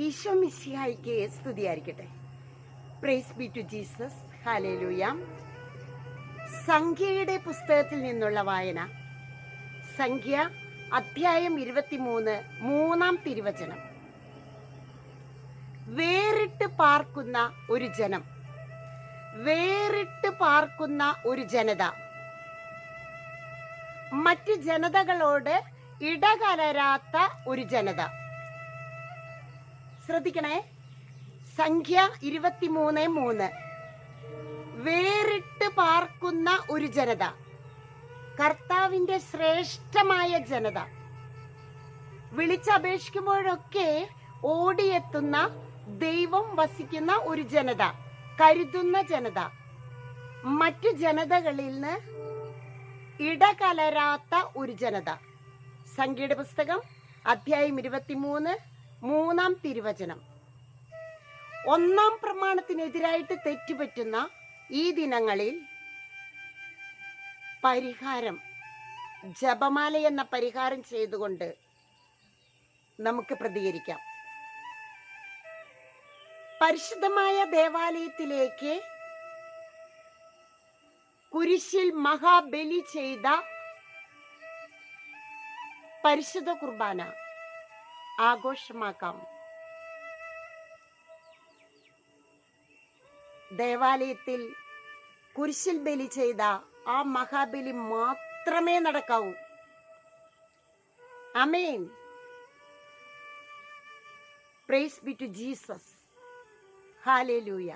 ഈശോ മിശിഹായിക്ക് സ്തുതിയായിരിക്കട്ടെ. Praise be to Jesus hallelujah സംഖ്യയുടെ പുസ്തകത്തിൽ നിന്നുള്ള വായന. സംഖ്യ അധ്യായം ഇരുപത്തിമൂന്ന് മൂന്നാം തിരുവചനം. വേറിട്ട് പാർക്കുന്ന ഒരു ജനം. വേറിട്ട് പാർക്കുന്ന ഒരു ജനത. മറ്റ് ജനതകളോട് ഇടകലരാത്ത ഒരു ജനത. ശ്രദ്ധിക്കണേ. സംഖ്യ ഇരുപത്തിമൂന്ന് മൂന്ന്. വേറിട്ട് പാർക്കുന്ന ഒരു ജനത. കർത്താവിന്റെ ശ്രേഷ്ഠമായ ജനത. വിളിച്ചപേക്ഷിക്കുമ്പോഴൊക്കെ ഓടിയെത്തുന്ന ദൈവം വസിക്കുന്ന ഒരു ജനത കരുതുന്ന ജനത. മറ്റു ജനതകളിൽ നിന്ന് ഇടകലരാത്ത ഒരു ജനത. സംഖ്യയുടെ പുസ്തകം അധ്യായം ഇരുപത്തിമൂന്ന് മൂന്നാം തിരുവചനം. ഒന്നാം പ്രമാണത്തിനെതിരായിട്ട് തെറ്റുപറ്റുന്ന ഈ ദിനങ്ങളിൽ പരിഹാരം ജപമാല എന്ന പരിഹാരം ചെയ്തുകൊണ്ട് നമുക്ക് പ്രതികരിക്കാം. പരിശുദ്ധമായ ദേവാലയത്തിലേക്ക് കുരിശിൽ മഹാബലി ചെയ്ത പരിശുദ്ധ കുർബാന. ആഘോഷമാക്കാം. ദേവാലയത്തിൽ കുരിശിൽ ബലി ചെയ്ത ആ മഹാബലി മാത്രമേ നടക്കാവൂ. Amen praise be to Jesus ഹാലേ ഹാലേലൂയ